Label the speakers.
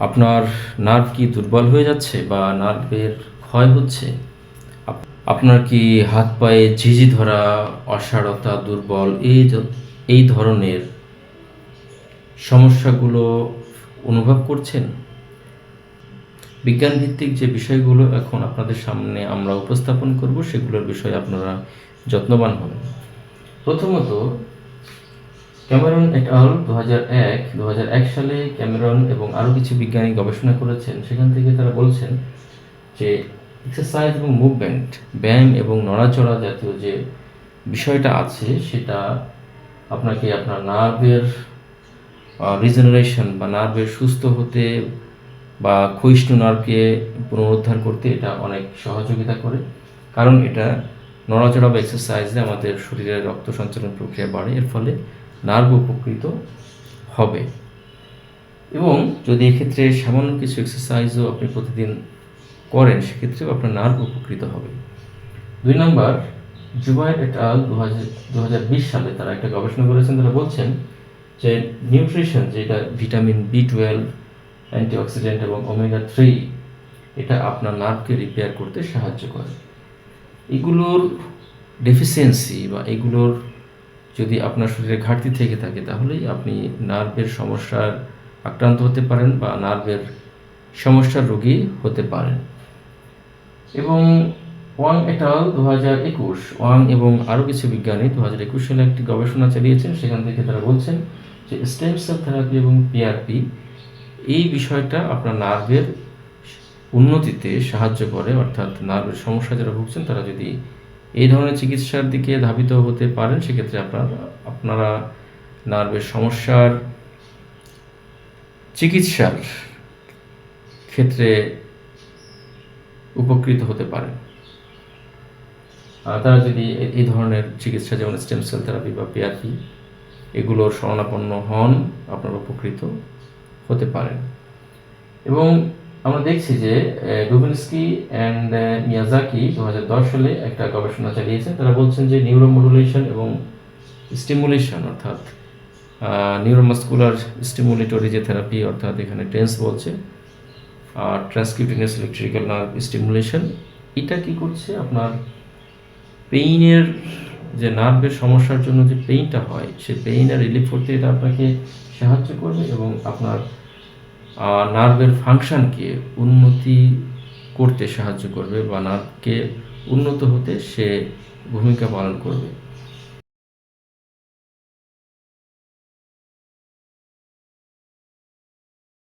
Speaker 1: আপনার নার্ভ কি দুর্বল হয়ে যাচ্ছে বা নার্ভের ক্ষয় হচ্ছে? আপনার কি হাত পায়ে ঝিঝি ধরা অসারতা দুর্বল, এই এই ধরনের সমস্যাগুলো অনুভব করছেন? বিজ্ঞান ভিত্তিক যে বিষয়গুলো এখন আপনাদের সামনে আমরা উপস্থাপন করব, সেগুলোর বিষয়ে আপনারা যত্নবান হবেন। প্রথমত ক্যামেরন এট আল দু এক দু এক সালে ক্যামেরন এবং আরও কিছু বিজ্ঞানী গবেষণা করেছেন। সেখান থেকে তারা বলছেন যে এক্সারসাইজ এবং মুভমেন্ট ব্যায়াম এবং নড়াচড়া জাতীয় যে বিষয়টা আছে, সেটা আপনাকে আপনার নার্ভের রিজেনারেশন বা নার্ভের সুস্থ হতে বা ক্ষয়িষ্ণু নার্ভকে পুনরুদ্ধার করতে এটা অনেক সহযোগিতা করে। কারণ এটা নড়াচড়া বা এক্সারসাইজে আমাদের শরীরের রক্ত সঞ্চালন প্রক্রিয়া বাড়ে। এর ফলে নার্ভ উপকৃত হবে। এবং যদি এক্ষেত্রে সামান্য কিছু এক্সারসাইজও আপনি প্রতিদিন করেন, সেক্ষেত্রেও আপনার নার্ভ উপকৃত হবে। দুই নম্বর জুবাইর এট আল দু সালে তারা একটা গবেষণা করেছেন তারা বলছেন যে নিউট্রিশন যেটা ভিটামিন বি টুয়েলভ অ্যান্টিঅক্সিডেন্ট এবং ওমেগা থ্রি এটা আপনার নার্ভকে রিপেয়ার করতে সাহায্য করে। এগুলোর ডেফিসিয়েন্সি বা এগুলোর যদি আপনার শরীরে ঘাটতি থেকে থাকে, তাহলেই আপনি নার্ভের সমস্যার আক্রান্ত হতে পারেন বা নার্ভের সমস্যার রোগী হতে পারেন। এবং ওয়াং এটাল দু হাজার একুশ, ওয়াং এবং আরও কিছু বিজ্ঞানী দু হাজার একুশ সালে একটি গবেষণা চালিয়েছেন, সেখান থেকে তারা বলছেন যে স্টেম সেল থেরাপি এবং পিআরপি এই বিষয়টা আপনার নার্ভের উন্নতিতে সাহায্য করে, অর্থাৎ নার্ভের সমস্যা যারা ভুগছেন, তারা যদি এই ধরনের চিকিৎসার দিকে ধাবিত হতে পারেন, সেক্ষেত্রে আপনার, আপনারা নার্ভের সমস্যার চিকিৎসার ক্ষেত্রে উপকৃত হতে আর তারা যদি এই ধরনের চিকিৎসা, যেমন স্টেম সেল থেরাপি বা পিআরপি, এগুলোর শরণাপন্ন হন, আপনারা উপকৃত হতে পারেন। এবং আমরা দেখছি যে ডুবিনস্কি অ্যান্ড মিয়াজাকি দু হাজার দশ সালে একটা গবেষণা চালিয়েছেন তারা বলছেন যে নিউরোমডুলেশন এবং স্টিমুলেশন অর্থাৎ নিউরোমাস্কুলার স্টিমুলেটরি যে থেরাপি অর্থাৎ এখানে টেন্স বলছে, আর ট্রান্সক্রিপ্টিনিয়াস ইলেকট্রিক্যাল নার্ভ স্টিমুলেশন, এটা কি করছে? আপনার পেইনের যে নার্ভের সমস্যার জন্য যে পেইনটা হয় সেই পেইনের রিলিফ করতে এটা আপনাকে সাহায্য করবে এবং আপনার নার্ভের ফাংশনকে উন্নতি করতে সাহায্য করবে বা নার্ভকে উন্নত হতে সে ভূমিকা পালন করবে।